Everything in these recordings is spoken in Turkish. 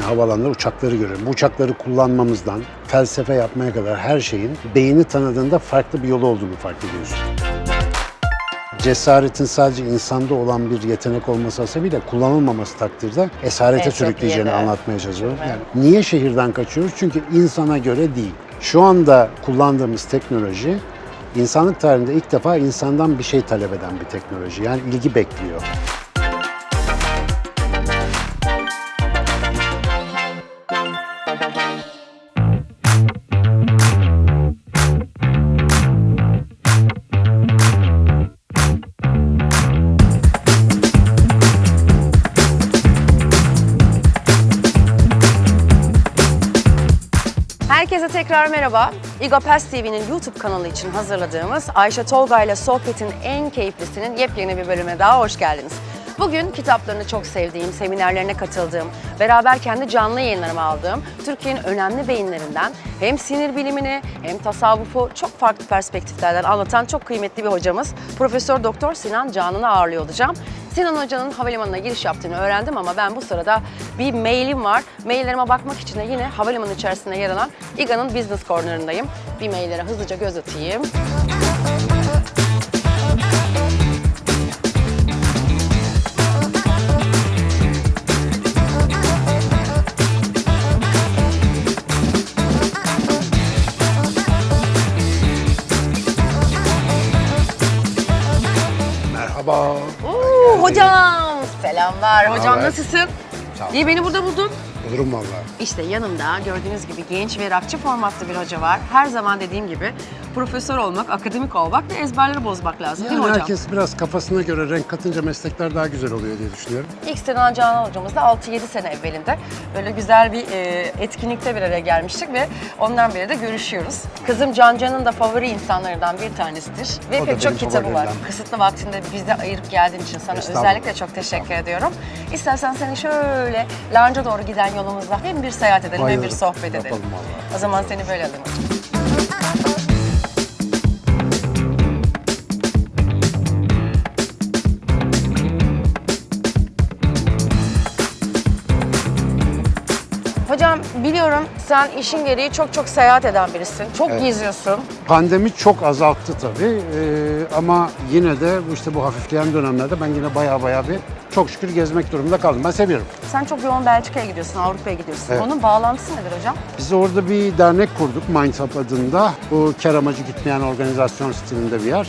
için havaalanında uçakları görüyorum. Bu uçakları kullanmamızdan felsefe yapmaya kadar her şeyin beyni tanıdığında farklı bir yolu olduğunu fark ediyorsun. Cesaretin sadece insanda olan bir yetenek olması hasebiyle kullanılmaması takdirde esarete Evet, sürükleyeceğini anlatmaya çalışıyorum. Evet. Yani niye şehirden kaçıyoruz? Çünkü insana göre değil. Şu anda kullandığımız teknoloji insanlık tarihinde ilk defa insandan bir şey talep eden bir teknoloji. Yani ilgi bekliyor. Tekrar merhaba. İgapes TV'nin YouTube kanalı için hazırladığımız Ayşe Tolga ile sohbetin en keyiflisinin yepyeni bir bölüme daha hoş geldiniz. Bugün kitaplarını çok sevdiğim, seminerlerine katıldığım, beraber kendi canlı yayınlarımı aldığım Türkiye'nin önemli beyinlerinden hem sinir bilimini hem tasavvufu çok farklı perspektiflerden anlatan çok kıymetli bir hocamız Profesör Doktor Sinan Canan'ı ağırlıyor olacağım. Sinan Hoca'nın havalimanına giriş yaptığını öğrendim ama ben bu sırada bir mailim var. Maillerime bakmak için de yine havalimanı içerisinde yer alan İGA'nın Business Corner'ındayım. Bir maillere hızlıca göz atayım. Merhaba. Oo, hocam selamlar. Hocam haber? nasılsın? Sağ ol. Niye beni burada buldun? Olurum vallahi. İşte yanımda gördüğünüz gibi genç ve rakçı formatlı bir hoca var. Her zaman dediğim gibi profesör olmak, akademik olmak ve ezberleri bozmak lazım değil mi Yani hocam? herkes biraz kafasına göre renk katınca meslekler daha güzel oluyor diye düşünüyorum. İlk Sinan Canan hocamız da 6-7 sene evvelinde böyle güzel bir e, etkinlikte bir araya gelmiştik ve ondan beri de görüşüyoruz. Kızım Can Can'ın da favori insanlarından bir tanesidir ve O da pek çok benim kitabı var. favorilerimden. Kısıtlı vaktinde bize ayırıp geldiğin için sana Estağfurullah. özellikle çok teşekkür ediyorum. İstersen seni şöyle Lanca doğru giden yolumuzda hem bir seyahat edelim hem bir Bayılırım. sohbet edelim. Yapalım vallahi. O zaman seni böyle alayım hocam. Biliyorum sen işin gereği çok çok seyahat eden birisin. Çok Evet. geziyorsun. Pandemi çok azalttı tabii Ee, ama yine de bu işte bu hafifleyen dönemlerde ben yine baya baya bir çok şükür gezmek durumunda kaldım. Ben seviyorum. Sen çok yoğun Belçika'ya gidiyorsun, Avrupa'ya gidiyorsun. Evet. Onun bağlantısı nedir hocam? Biz orada bir dernek kurduk Mindhub adında. Bu kar amacı gitmeyen organizasyon stilinde bir yer.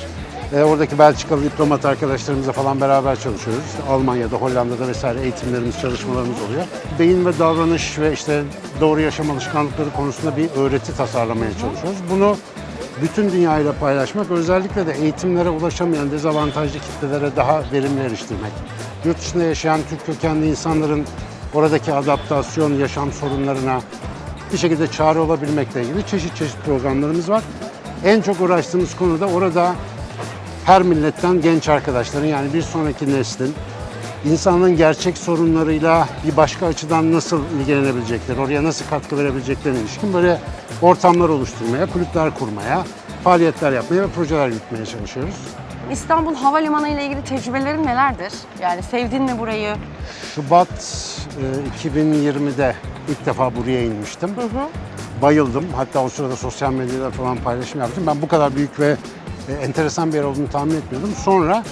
Ee, oradaki Belçikalı diplomat arkadaşlarımızla falan beraber çalışıyoruz. Almanya'da, Hollanda'da vesaire eğitimlerimiz, çalışmalarımız oluyor. Beyin ve davranış ve işte doğru yaşam alışkanlıkları konusunda bir öğreti tasarlamaya çalışıyoruz. Bunu bütün dünyayla paylaşmak, özellikle de eğitimlere ulaşamayan dezavantajlı kitlelere daha verimli eriştirmek. Yurt dışında yaşayan Türk kökenli insanların oradaki adaptasyon, yaşam sorunlarına bir şekilde çare olabilmekle ilgili çeşit çeşit programlarımız var. En çok uğraştığımız konu da orada her milletten genç arkadaşların yani bir sonraki neslin insanlığın gerçek sorunlarıyla bir başka açıdan nasıl ilgilenebilecekleri, oraya nasıl katkı verebileceklerine ilişkin böyle ortamlar oluşturmaya, kulüpler kurmaya, faaliyetler yapmaya ve projeler yürütmeye çalışıyoruz. İstanbul Havalimanı ile ilgili tecrübelerin nelerdir? Yani sevdin mi burayı? Şubat e, 2020'de ilk defa buraya inmiştim. Bayıldım. Hatta o sırada sosyal medyada falan paylaşım yaptım. Ben bu kadar büyük ve e, enteresan bir yer olduğunu tahmin etmiyordum. Sonra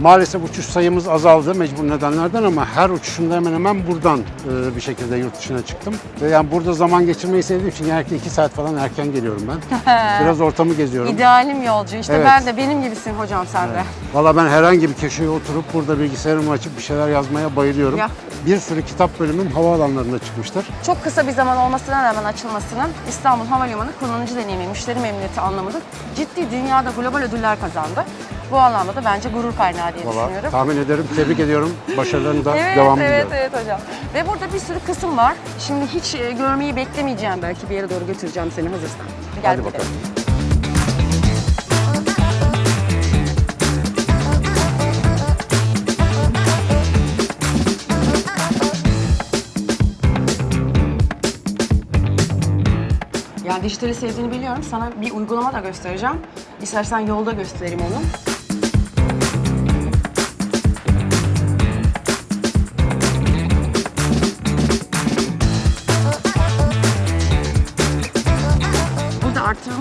maalesef uçuş sayımız azaldı mecbur nedenlerden ama her uçuşumda hemen hemen buradan e, bir şekilde yurt dışına çıktım. Ve yani burada zaman geçirmeyi sevdiğim için genellikle iki saat falan erken geliyorum ben. Biraz ortamı geziyorum. İdealim yolcu. İşte Evet. ben de benim gibisin hocam sen de. Valla ben herhangi bir köşeye oturup burada bilgisayarımı açıp bir şeyler yazmaya bayılıyorum. Ya. Bir sürü kitap bölümüm havaalanlarında çıkmıştır. Çok kısa bir zaman olmasına rağmen açılmasının İstanbul Havalimanı kullanıcı deneyimi, müşteri memnuniyeti anlamında ciddi dünyada global ödüller kazandı. Bu anlamda da bence gurur kaynağı diye Valla düşünüyorum. tahmin ederim. Tebrik ediyorum. Başarılarını da Evet, devamlı evet, diliyorum. evet hocam. Ve burada bir sürü kısım var. Şimdi hiç e, görmeyi beklemeyeceğim belki bir yere doğru götüreceğim seni hazırsan. Gel Hadi gidelim. bakalım. Yani dijitali sevdiğini biliyorum. Sana bir uygulama da göstereceğim. İstersen yolda göstereyim onu.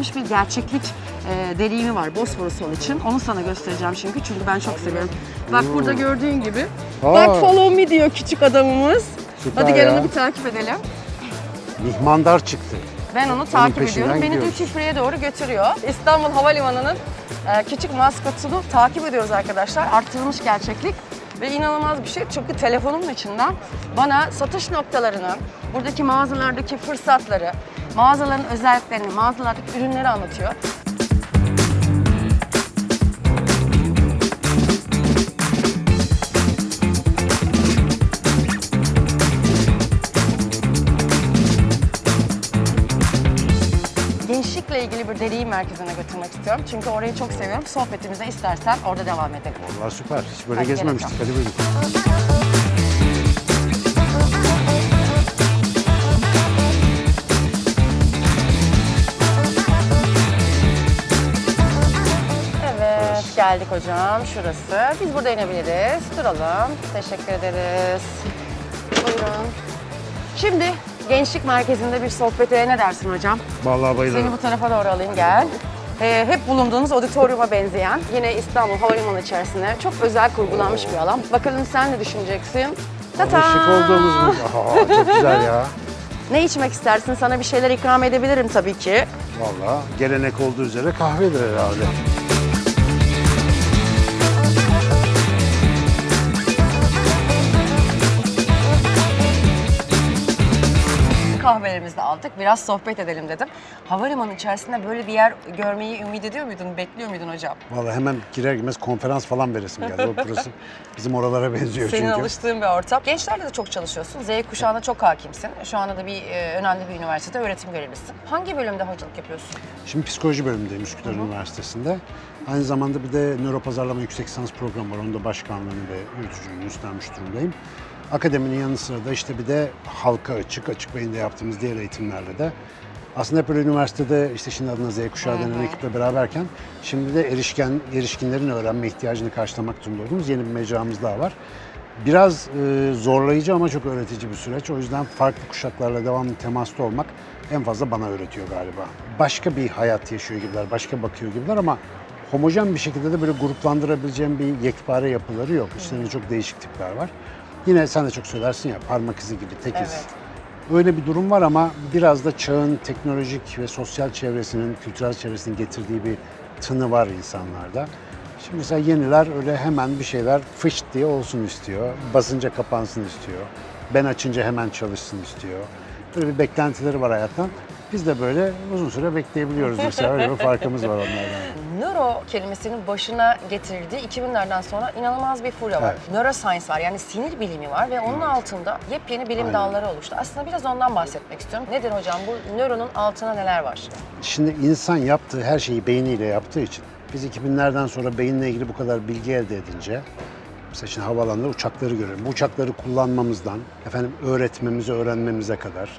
Artırılmış bir gerçeklik e, deneyimi var Bosphorus için. Onu sana göstereceğim çünkü çünkü ben çok seviyorum. Bak burada gördüğün gibi. Aa. Bak follow me diyor küçük adamımız. Süper Hadi gel ya. onu bir takip edelim. Mihmandar çıktı. Ben onu takip peşinden ediyorum. Beni gidiyoruz. Duty doğru götürüyor. İstanbul Havalimanı'nın e, küçük maskotunu takip ediyoruz arkadaşlar. Artırılmış gerçeklik ve inanılmaz bir şey. Çünkü telefonumun içinden bana satış noktalarını, buradaki mağazalardaki fırsatları, mağazaların özelliklerini, mağazalardaki ürünleri anlatıyor. Gençlikle ilgili bir deneyim merkezine götürmek istiyorum. Çünkü orayı çok seviyorum. Sohbetimize istersen orada devam edelim. Vallahi süper. Hiç böyle Hadi gezmemiştik. Hadi buyurun. Geldik hocam. Şurası. Biz burada inebiliriz. Duralım. Teşekkür ederiz. Buyurun. Şimdi gençlik merkezinde bir sohbete ne dersin hocam? Vallahi bayılırım. Seni bu tarafa doğru alayım gel. Ee, hep bulunduğumuz auditoriuma benzeyen, yine İstanbul Havalimanı içerisinde çok özel kurgulanmış bir alan. Bakalım sen ne düşüneceksin? Ama şık olduğumuz mu? Aa, çok güzel ya. Ne içmek istersin? Sana bir şeyler ikram edebilirim tabii ki. Vallahi gelenek olduğu üzere kahvedir herhalde. Kahvelerimizi aldık. Biraz sohbet edelim dedim. Havalimanı içerisinde böyle bir yer görmeyi ümit ediyor muydun? Bekliyor muydun hocam? Vallahi hemen girer girmez konferans falan veresim geldi. O burası bizim oralara benziyor Senin çünkü. alıştığın bir ortam. Gençlerle de çok çalışıyorsun. Z kuşağına çok hakimsin. Şu anda da bir e, önemli bir üniversitede öğretim görevlisin. Hangi bölümde hocalık yapıyorsun? Şimdi psikoloji bölümündeyim Üsküdar Üniversitesi'nde. Aynı zamanda bir de nöropazarlama yüksek lisans programı var. Onun da başkanlığını ve yürütücülüğünü üstlenmiş durumdayım. Akademinin yanı sıra da işte bir de halka açık, açık beyinde yaptığımız diğer eğitimlerle de aslında hep böyle üniversitede işte şimdi adına Z kuşağı denen ekiple beraberken şimdi de erişken, erişkinlerin öğrenme ihtiyacını karşılamak durumunda olduğumuz yeni bir mecramız daha var. Biraz e, zorlayıcı ama çok öğretici bir süreç. O yüzden farklı kuşaklarla devamlı temasta olmak en fazla bana öğretiyor galiba. Başka bir hayat yaşıyor gibiler, başka bakıyor gibiler ama homojen bir şekilde de böyle gruplandırabileceğim bir yekpare yapıları yok. İçlerinde çok değişik tipler var. Yine sen de çok söylersin ya parmak izi gibi tekiz. Evet. Öyle bir durum var ama biraz da çağın teknolojik ve sosyal çevresinin, kültürel çevresinin getirdiği bir tını var insanlarda. Şimdi mesela yeniler öyle hemen bir şeyler fışt diye olsun istiyor. Basınca kapansın istiyor. Ben açınca hemen çalışsın istiyor. Böyle bir beklentileri var hayattan. Biz de böyle uzun süre bekleyebiliyoruz mesela. Öyle bir farkımız var onlardan. Nöro kelimesinin başına getirdiği 2000'lerden sonra inanılmaz bir furya var. Evet. Neuroscience var yani sinir bilimi var ve onun altında yepyeni bilim Aynen. dalları oluştu. Aslında biraz ondan bahsetmek istiyorum. Nedir hocam bu nöronun altına neler var? Şimdi insan yaptığı her şeyi beyniyle yaptığı için biz 2000'lerden sonra beyinle ilgili bu kadar bilgi elde edince mesela şimdi havaalanında uçakları görüyorum. Bu uçakları kullanmamızdan, efendim öğretmemize, öğrenmemize kadar,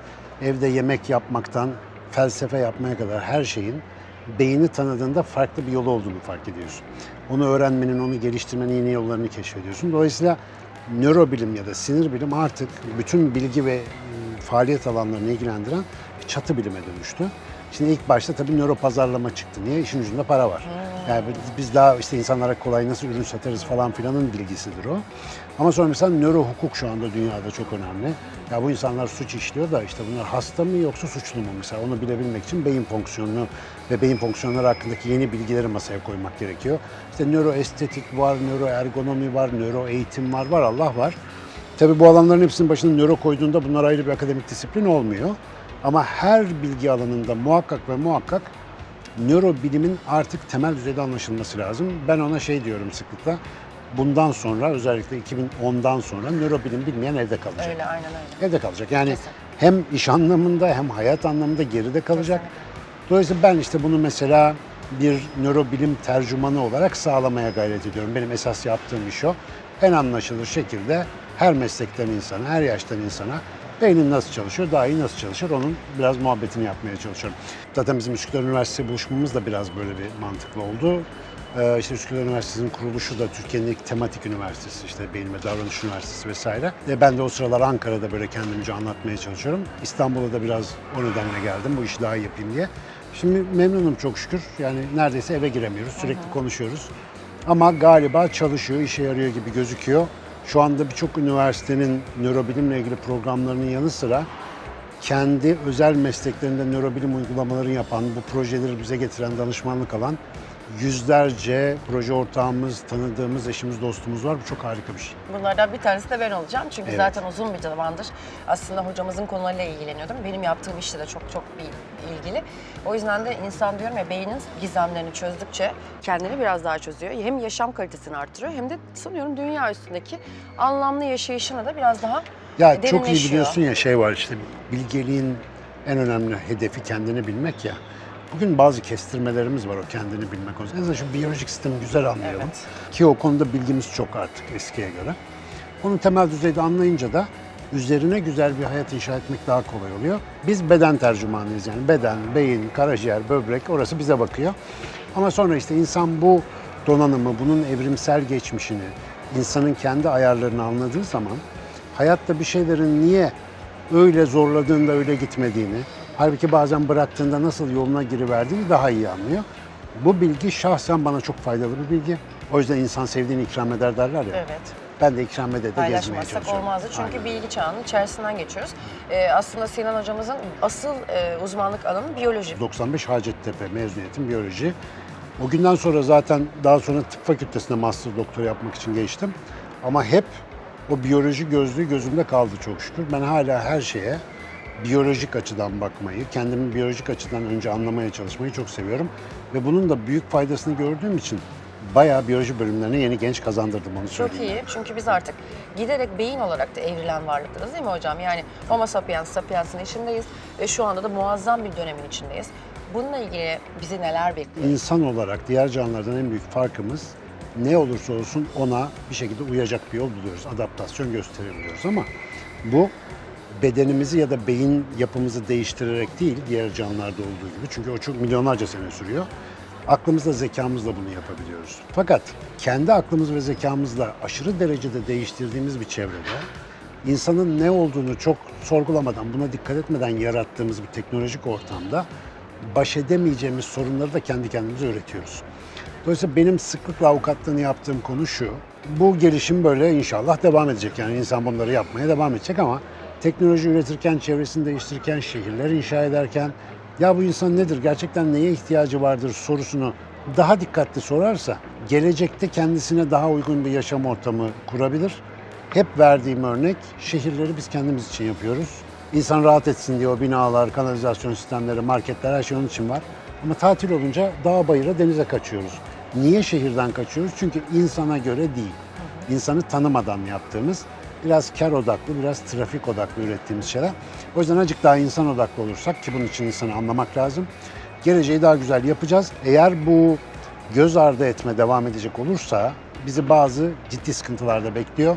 evde yemek yapmaktan, felsefe yapmaya kadar her şeyin beyni tanıdığında farklı bir yolu olduğunu fark ediyorsun. Onu öğrenmenin, onu geliştirmenin yeni yollarını keşfediyorsun. Dolayısıyla nörobilim ya da sinir bilim artık bütün bilgi ve e, faaliyet alanlarını ilgilendiren bir çatı bilime dönüştü. Şimdi ilk başta tabii nöro pazarlama çıktı. Niye? İşin ucunda para var. Yani biz- daha işte insanlara kolay nasıl ürün satarız falan filanın bilgisidir o. Ama sonra mesela nöro hukuk şu anda dünyada çok önemli. Ya bu insanlar suç işliyor da işte bunlar hasta mı yoksa suçlu mu mesela onu bilebilmek için beyin fonksiyonunu ve beyin fonksiyonları hakkındaki yeni bilgileri masaya koymak gerekiyor. İşte nöroestetik var, nöroergonomi var, nöro eğitim var, var Allah var. Tabii bu alanların hepsinin başına nöro koyduğunda bunlar ayrı bir akademik disiplin olmuyor. Ama her bilgi alanında muhakkak ve muhakkak nörobilimin artık temel düzeyde anlaşılması lazım. Ben ona şey diyorum sıklıkla. Bundan sonra özellikle 2010'dan sonra nörobilim bilmeyen evde kalacak. Öyle aynen öyle. Evde kalacak. Yani Kesin. hem iş anlamında hem hayat anlamında geride kalacak. Dolayısıyla ben işte bunu mesela bir nörobilim tercümanı olarak sağlamaya gayret ediyorum. Benim esas yaptığım iş o. En anlaşılır şekilde her meslekten insana, her yaştan insana beynin nasıl çalışıyor, daha iyi nasıl çalışır onun biraz muhabbetini yapmaya çalışıyorum. Zaten bizim Üsküdar Üniversitesi buluşmamız da biraz böyle bir mantıklı oldu. Ee, işte Üsküdar Üniversitesi'nin kuruluşu da Türkiye'nin ilk tematik üniversitesi, işte Beyin ve Davranış Üniversitesi vesaire. Ve ben de o sıralar Ankara'da böyle kendimce anlatmaya çalışıyorum. İstanbul'a da biraz o nedenle geldim, bu işi daha iyi yapayım diye. Şimdi memnunum çok şükür. Yani neredeyse eve giremiyoruz. Sürekli konuşuyoruz. Ama galiba çalışıyor, işe yarıyor gibi gözüküyor. Şu anda birçok üniversitenin nörobilimle ilgili programlarının yanı sıra kendi özel mesleklerinde nörobilim uygulamalarını yapan, bu projeleri bize getiren, danışmanlık alan yüzlerce proje ortağımız, tanıdığımız, eşimiz, dostumuz var. Bu çok harika bir şey. Bunlardan bir tanesi de ben olacağım. Çünkü Evet. zaten uzun bir zamandır aslında hocamızın konularıyla ilgileniyordum. Benim yaptığım işte de çok çok bir ilgili. O yüzden de insan diyorum ya beynin gizemlerini çözdükçe kendini biraz daha çözüyor. Hem yaşam kalitesini artırıyor hem de sanıyorum dünya üstündeki anlamlı yaşayışına da biraz daha Ya çok iyi derinleşiyor. biliyorsun ya şey var işte bilgeliğin en önemli hedefi kendini bilmek ya. Bugün bazı kestirmelerimiz var o kendini bilmek konusunda. En azından şu biyolojik sistemi güzel anlayalım. Evet. Ki o konuda bilgimiz çok artık eskiye göre. Onu temel düzeyde anlayınca da üzerine güzel bir hayat inşa etmek daha kolay oluyor. Biz beden tercümanıyız yani beden, beyin, karaciğer, böbrek orası bize bakıyor. Ama sonra işte insan bu donanımı, bunun evrimsel geçmişini, insanın kendi ayarlarını anladığı zaman hayatta bir şeylerin niye öyle zorladığında öyle gitmediğini, halbuki bazen bıraktığında nasıl yoluna giriverdiğini daha iyi anlıyor. Bu bilgi şahsen bana çok faydalı bir bilgi. O yüzden insan sevdiğini ikram eder derler ya. Evet. Ben de ikram ede de gezmeye çalışıyorum. olmazdı. Çünkü Aynen. bilgi çağının içerisinden geçiyoruz. Ee, aslında Sinan hocamızın asıl e, uzmanlık alanı biyoloji. 95 Hacettepe mezuniyetim biyoloji. O günden sonra zaten daha sonra tıp fakültesine master doktora yapmak için geçtim. Ama hep o biyoloji gözlüğü gözümde kaldı çok şükür. Ben hala her şeye biyolojik açıdan bakmayı, kendimi biyolojik açıdan önce anlamaya çalışmayı çok seviyorum. Ve bunun da büyük faydasını gördüğüm için bayağı biyoloji bölümlerine yeni genç kazandırdım onu Çok söyleyeyim. iyi. Çünkü biz artık giderek beyin olarak da evrilen varlıklarız değil mi hocam? Yani Homo sapiens sapiens'in içindeyiz ve şu anda da muazzam bir dönemin içindeyiz. Bununla ilgili bizi neler bekliyor? İnsan olarak diğer canlılardan en büyük farkımız ne olursa olsun ona bir şekilde uyacak bir yol buluyoruz. Adaptasyon gösterebiliyoruz ama bu bedenimizi ya da beyin yapımızı değiştirerek değil diğer canlılarda olduğu gibi. Çünkü o çok milyonlarca sene sürüyor. Aklımızla, zekamızla bunu yapabiliyoruz. Fakat kendi aklımız ve zekamızla aşırı derecede değiştirdiğimiz bir çevrede insanın ne olduğunu çok sorgulamadan, buna dikkat etmeden yarattığımız bir teknolojik ortamda baş edemeyeceğimiz sorunları da kendi kendimize üretiyoruz. Dolayısıyla benim sıklıkla avukatlığını yaptığım konu şu. Bu gelişim böyle inşallah devam edecek. Yani insan bunları yapmaya devam edecek ama teknoloji üretirken, çevresini değiştirirken, şehirler inşa ederken ya bu insan nedir, gerçekten neye ihtiyacı vardır sorusunu daha dikkatli sorarsa gelecekte kendisine daha uygun bir yaşam ortamı kurabilir. Hep verdiğim örnek şehirleri biz kendimiz için yapıyoruz. İnsan rahat etsin diye o binalar, kanalizasyon sistemleri, marketler her şey onun için var. Ama tatil olunca dağ bayıra denize kaçıyoruz. Niye şehirden kaçıyoruz? Çünkü insana göre değil. İnsanı tanımadan yaptığımız biraz kar odaklı, biraz trafik odaklı ürettiğimiz şeyler. O yüzden azıcık daha insan odaklı olursak ki bunun için insanı anlamak lazım. Geleceği daha güzel yapacağız. Eğer bu göz ardı etme devam edecek olursa bizi bazı ciddi sıkıntılar da bekliyor.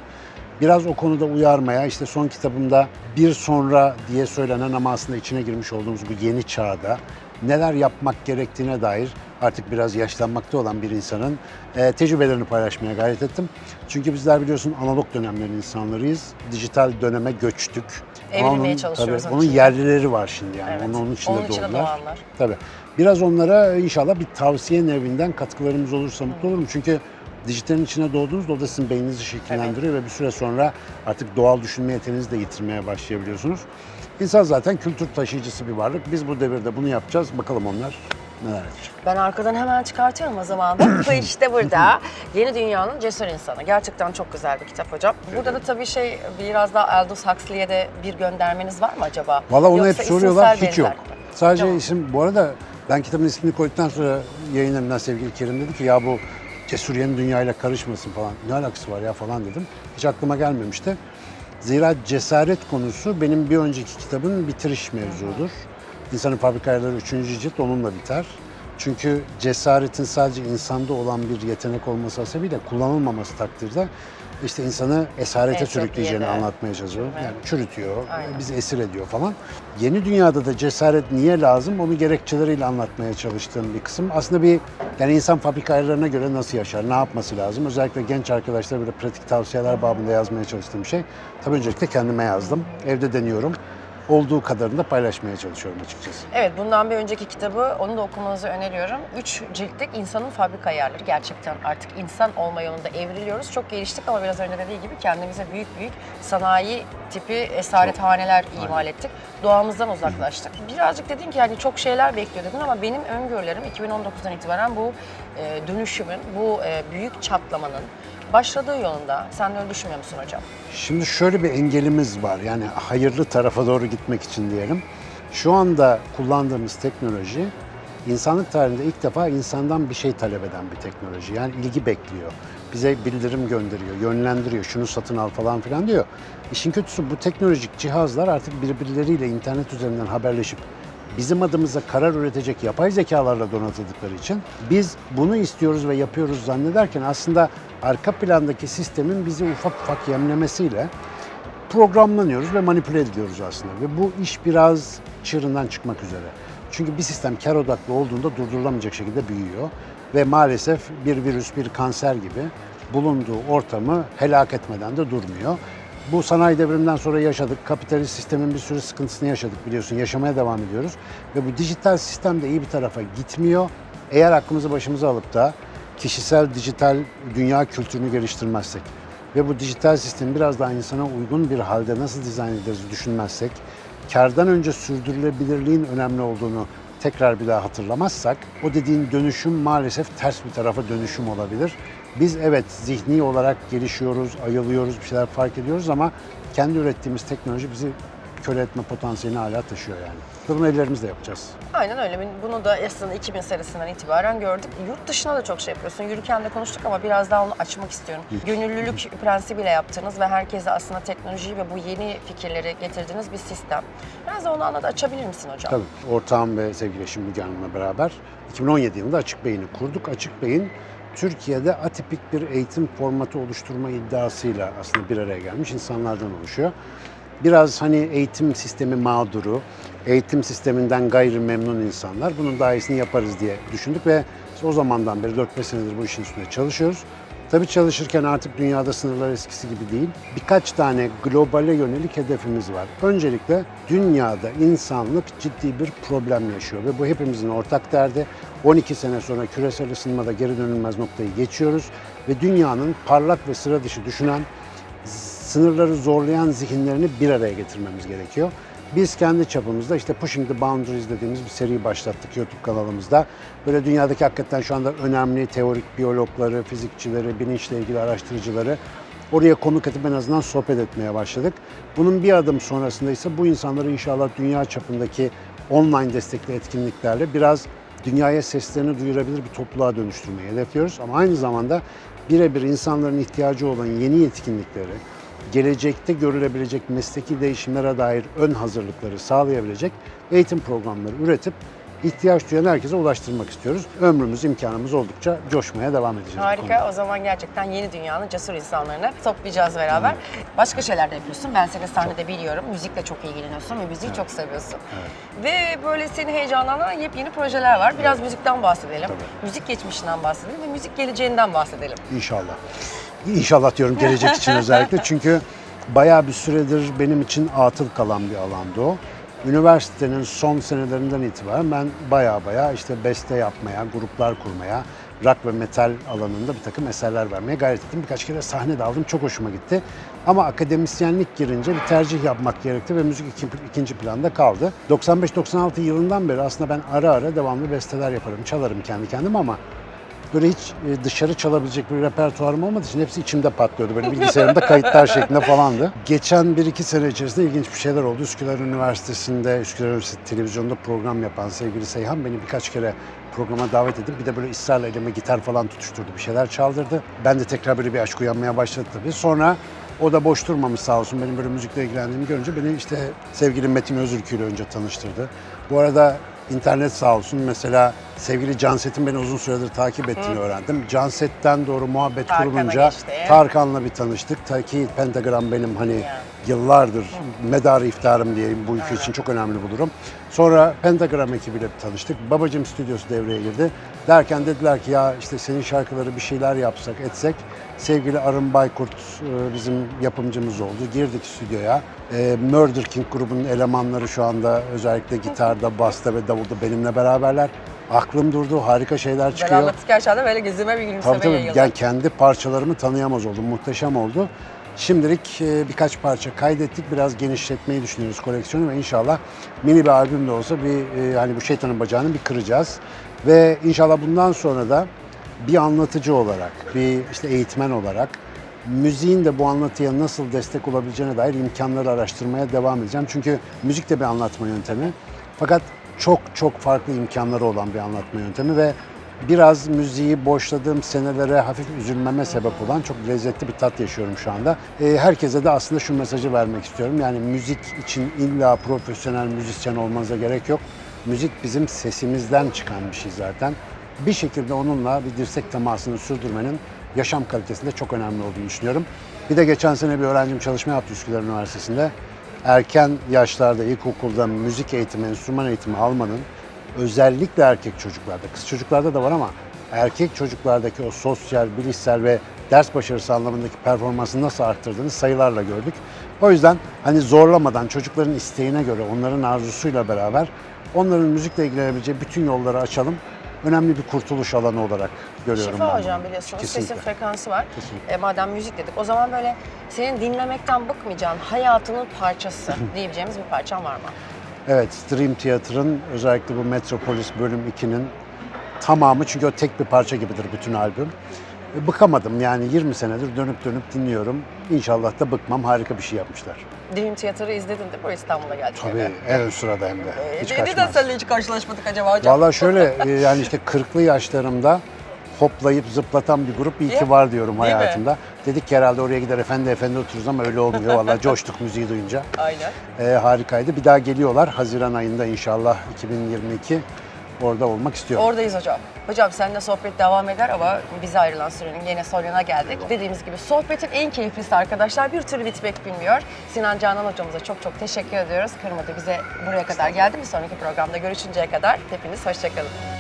Biraz o konuda uyarmaya, işte son kitabımda bir sonra diye söylenen ama aslında içine girmiş olduğumuz bu yeni çağda neler yapmak gerektiğine dair artık biraz yaşlanmakta olan bir insanın e, tecrübelerini paylaşmaya gayret ettim. Çünkü bizler biliyorsun analog dönemlerin insanlarıyız. Dijital döneme göçtük. Evrilmeye onun- çalışıyoruz tabii, onun için. yerlileri var şimdi yani. Evet. Onun, onun içinde Onun doğdular. doğanlar. Tabii. Biraz onlara inşallah bir tavsiye nevinden katkılarımız olursa mutlu olurum. Çünkü dijitalin içine doğduğunuzda o da sizin beyninizi şekillendiriyor ve bir süre sonra artık doğal düşünme yeteneğinizi de yitirmeye başlayabiliyorsunuz. İnsan zaten kültür taşıyıcısı bir varlık. Biz bu devirde bunu yapacağız. Bakalım onlar neler edecek. Ben arkadan hemen çıkartıyorum o zaman da. Bu işte burada. Yeni Dünyanın Cesur İnsanı. Gerçekten çok güzel bir kitap hocam. Burada da tabii şey biraz daha Aldous Huxley'e de bir göndermeniz var mı acaba? Valla onu Yoksa hep soruyorlar. Hiç yok. mi? Sadece Tamam. isim, bu arada ben kitabın ismini koyduktan sonra yayın evinden sevgili Kerim dedi ki ya bu Cesur Yeni Dünya'yla karışmasın falan. Ne alakası var ya falan dedim. Hiç aklıma gelmemişti. Zira cesaret konusu benim bir önceki kitabın bitiriş mevzudur. İnsanın Fabrika Ayarları 3. cilt onunla biter. Çünkü cesaretin sadece insanda olan bir yetenek olması hasebiyle kullanılmaması takdirde işte insanı esarete Entropiye sürükleyeceğini anlatmaya çalışıyor. Evet. Yani çürütüyor, Aynen. bizi esir ediyor falan. Yeni dünyada da cesaret niye lazım onu gerekçeleriyle anlatmaya çalıştığım bir kısım. Aslında bir yani insan fabrika ayarlarına göre nasıl yaşar, ne yapması lazım? Özellikle genç arkadaşlara böyle pratik tavsiyeler babında yazmaya çalıştığım şey. Tabii öncelikle kendime yazdım. Evde deniyorum. Olduğu kadarını da paylaşmaya çalışıyorum açıkçası. Evet, bundan bir önceki kitabı, onu da okumanızı öneriyorum. Üç ciltlik insanın fabrika ayarları. Gerçekten artık insan olma yolunda evriliyoruz. Çok geliştik ama biraz önce dediği gibi kendimize büyük büyük sanayi tipi esarethaneler imal ettik. Doğamızdan uzaklaştık. Birazcık dedin ki yani çok şeyler bekliyor dedin ama benim öngörülerim 2019'dan itibaren bu e, dönüşümün, bu e, büyük çatlamanın başladığı yolunda. Sen öyle düşünmüyor musun hocam? Şimdi şöyle bir engelimiz var. Yani hayırlı tarafa doğru gitmek için diyelim. Şu anda kullandığımız teknoloji insanlık tarihinde ilk defa insandan bir şey talep eden bir teknoloji. Yani ilgi bekliyor. Bize bildirim gönderiyor, yönlendiriyor. Şunu satın al falan filan diyor. İşin kötüsü bu teknolojik cihazlar artık birbirleriyle internet üzerinden haberleşip bizim adımıza karar üretecek yapay zekalarla donatıldıkları için biz bunu istiyoruz ve yapıyoruz zannederken aslında arka plandaki sistemin bizi ufak ufak yemlemesiyle programlanıyoruz ve manipüle ediyoruz aslında. Ve bu iş biraz çığırından çıkmak üzere. Çünkü bir sistem kar odaklı olduğunda durdurulamayacak şekilde büyüyor. Ve maalesef bir virüs, bir kanser gibi bulunduğu ortamı helak etmeden de durmuyor. Bu sanayi devriminden sonra yaşadık. Kapitalist sistemin bir sürü sıkıntısını yaşadık biliyorsun. Yaşamaya devam ediyoruz. Ve bu dijital sistem de iyi bir tarafa gitmiyor. Eğer aklımızı başımıza alıp da kişisel dijital dünya kültürünü geliştirmezsek ve bu dijital sistemi biraz daha insana uygun bir halde nasıl dizayn ederiz düşünmezsek, kardan önce sürdürülebilirliğin önemli olduğunu tekrar bir daha hatırlamazsak, o dediğin dönüşüm maalesef ters bir tarafa dönüşüm olabilir. Biz evet zihni olarak gelişiyoruz, ayılıyoruz, bir şeyler fark ediyoruz ama kendi ürettiğimiz teknoloji bizi köle etme potansiyelini hala taşıyor yani. Ve bunu ellerimizle yapacağız. Aynen öyle. Bunu da aslında 2000 senesinden itibaren gördük. Yurt dışına da çok şey yapıyorsun. Yürürken de konuştuk ama biraz daha onu açmak istiyorum. Gönüllülük prensibiyle yaptığınız ve herkese aslında teknolojiyi ve bu yeni fikirleri getirdiğiniz bir sistem. Biraz da onu anlat, açabilir misin hocam? Tabii. Ortağım ve sevgili eşim Müge Hanım'la beraber 2017 yılında Açık Beyin'i kurduk. Açık Beyin Türkiye'de atipik bir eğitim formatı oluşturma iddiasıyla aslında bir araya gelmiş insanlardan oluşuyor. Biraz hani eğitim sistemi mağduru, eğitim sisteminden gayri memnun insanlar bunun daha iyisini yaparız diye düşündük ve o zamandan beri 4-5 senedir bu işin üstünde çalışıyoruz. Tabii çalışırken artık dünyada sınırlar eskisi gibi değil. Birkaç tane globale yönelik hedefimiz var. Öncelikle dünyada insanlık ciddi bir problem yaşıyor ve bu hepimizin ortak derdi. 12 sene sonra küresel ısınmada geri dönülmez noktayı geçiyoruz ve dünyanın parlak ve sıra dışı düşünen, sınırları zorlayan zihinlerini bir araya getirmemiz gerekiyor. Biz kendi çapımızda işte Pushing the Boundaries dediğimiz bir seri başlattık YouTube kanalımızda. Böyle dünyadaki hakikaten şu anda önemli teorik biyologları, fizikçileri, bilinçle ilgili araştırıcıları oraya konuk edip en azından sohbet etmeye başladık. Bunun bir adım sonrasında ise bu insanları inşallah dünya çapındaki online destekli etkinliklerle biraz dünyaya seslerini duyurabilir bir topluluğa dönüştürmeyi hedefliyoruz. Ama aynı zamanda birebir insanların ihtiyacı olan yeni yetkinlikleri, gelecekte görülebilecek mesleki değişimlere dair ön hazırlıkları sağlayabilecek eğitim programları üretip ihtiyaç duyan herkese ulaştırmak istiyoruz. Ömrümüz, imkanımız oldukça coşmaya devam edeceğiz. Harika. O zaman gerçekten yeni dünyanın cesur insanlarını toplayacağız beraber. Başka şeyler de yapıyorsun. Ben seni sahnede biliyorum. Müzikle çok ilgileniyorsun ve müziği çok seviyorsun. Ve böyle seni heyecanlandıran yepyeni projeler var. Biraz müzikten bahsedelim. Müzik geçmişinden bahsedelim ve müzik geleceğinden bahsedelim. İnşallah. İnşallah diyorum gelecek için özellikle çünkü bayağı bir süredir benim için atıl kalan bir alandı o. Üniversitenin son senelerinden itibaren ben bayağı bayağı işte beste yapmaya, gruplar kurmaya, rock ve metal alanında bir takım eserler vermeye gayret ettim. Birkaç kere sahne de aldım, çok hoşuma gitti. Ama akademisyenlik girince bir tercih yapmak gerekti ve müzik iki- ikinci planda kaldı. 95-96 yılından beri aslında ben ara ara devamlı besteler yaparım, çalarım kendi kendime ama böyle hiç e, dışarı çalabilecek bir repertuarım olmadığı için hepsi içimde patlıyordu. Böyle bilgisayarımda kayıtlar şeklinde falandı. Geçen bir iki sene içerisinde ilginç bir şeyler oldu. Üsküdar Üniversitesi'nde, Üsküdar Üniversitesi televizyonda program yapan sevgili Seyhan beni birkaç kere programa davet edip bir de böyle ısrarla elime gitar falan tutuşturdu. Bir şeyler çaldırdı. Ben de tekrar böyle bir aşk uyanmaya başladı tabii. Sonra o da boş durmamış sağ olsun. Benim böyle müzikle ilgilendiğimi görünce beni işte sevgili Metin Özürkü ile önce tanıştırdı. Bu arada internet sağ olsun mesela sevgili Canset'in beni uzun süredir takip ettiğini öğrendim. Canset'ten doğru muhabbet Tarkan'a kurulunca geçti. Tarkan'la bir tanıştık. Ta ki Pentagram benim hani yıllardır medarı iftarım diye bu ülke için çok önemli bulurum. Sonra Pentagram ekibiyle tanıştık. Babacım stüdyosu devreye girdi. Derken dediler ki ya işte senin şarkıları bir şeyler yapsak etsek. Sevgili Arın Baykurt e, bizim yapımcımız oldu. Girdik stüdyoya. E, Murder King grubunun elemanları şu anda özellikle gitarda, basta ve davulda benimle beraberler. Aklım durdu. Harika şeyler Ben çıkıyor. anlatırken şu anda böyle gözüme bir gülümseme Tabii tabii. yayıldı. Yani kendi parçalarımı tanıyamaz oldum. Muhteşem oldu. Şimdilik e, birkaç parça kaydettik. Biraz genişletmeyi düşünüyoruz koleksiyonu ve inşallah mini bir albüm de olsa bir e, hani bu şeytanın bacağını bir kıracağız. Ve inşallah bundan sonra da bir anlatıcı olarak, bir işte eğitmen olarak müziğin de bu anlatıya nasıl destek olabileceğine dair imkanları araştırmaya devam edeceğim. Çünkü müzik de bir anlatma yöntemi. Fakat çok çok farklı imkanları olan bir anlatma yöntemi ve biraz müziği boşladığım senelere hafif üzülmeme sebep olan çok lezzetli bir tat yaşıyorum şu anda. Ee, herkese de aslında şu mesajı vermek istiyorum. Yani müzik için illa profesyonel müzisyen olmanıza gerek yok. Müzik bizim sesimizden çıkan bir şey zaten. Bir şekilde onunla bir dirsek temasını sürdürmenin yaşam kalitesinde çok önemli olduğunu düşünüyorum. Bir de geçen sene bir öğrencim çalışma yaptı Üsküdar Üniversitesi'nde. Erken yaşlarda ilkokulda müzik eğitimi, enstrüman eğitimi almanın özellikle erkek çocuklarda, kız çocuklarda da var ama erkek çocuklardaki o sosyal, bilişsel ve ders başarısı anlamındaki performansı nasıl arttırdığını sayılarla gördük. O yüzden hani zorlamadan çocukların isteğine göre, onların arzusuyla beraber onların müzikle ilgilenebileceği bütün yolları açalım. Önemli bir kurtuluş alanı olarak görüyorum Şifa ben hocam bunu. biliyorsunuz Kesinlikle. sesin frekansı var. Kesinlikle. E, madem müzik dedik o zaman böyle senin dinlemekten bıkmayacağın hayatının parçası diyebileceğimiz bir parçan var mı? Evet, Dream Theater'ın özellikle bu Metropolis bölüm 2'nin tamamı çünkü o tek bir parça gibidir bütün albüm. Bıkamadım yani 20 senedir dönüp dönüp dinliyorum. İnşallah da bıkmam. Harika bir şey yapmışlar. Dream Theater'ı izledin değil mi? İstanbul'a geldik. Tabii en sırada hem de. Hiç Neden kaçmaz. seninle hiç karşılaşmadık acaba hocam? Vallahi şöyle e, yani işte 40'lı yaşlarımda hoplayıp zıplatan bir grup iyi ki var diyorum Değil mi? hayatımda. Dedik ki herhalde oraya gider efendi efendi otururuz ama öyle olmuyor. Vallahi coştuk müziği duyunca. Aynen. E, harikaydı. Bir daha geliyorlar. Haziran ayında inşallah 2022 orada olmak istiyorum. Oradayız hocam. Hocam seninle sohbet devam eder ama bize ayrılan sürenin yine sonuna geldik. Dediğimiz gibi sohbetin en keyiflisi arkadaşlar bir türlü bitmek bilmiyor. Sinan Canan hocamıza çok çok teşekkür ediyoruz. Kırmadı bize buraya kadar geldi. Bir sonraki programda görüşünceye kadar hepiniz hoşçakalın.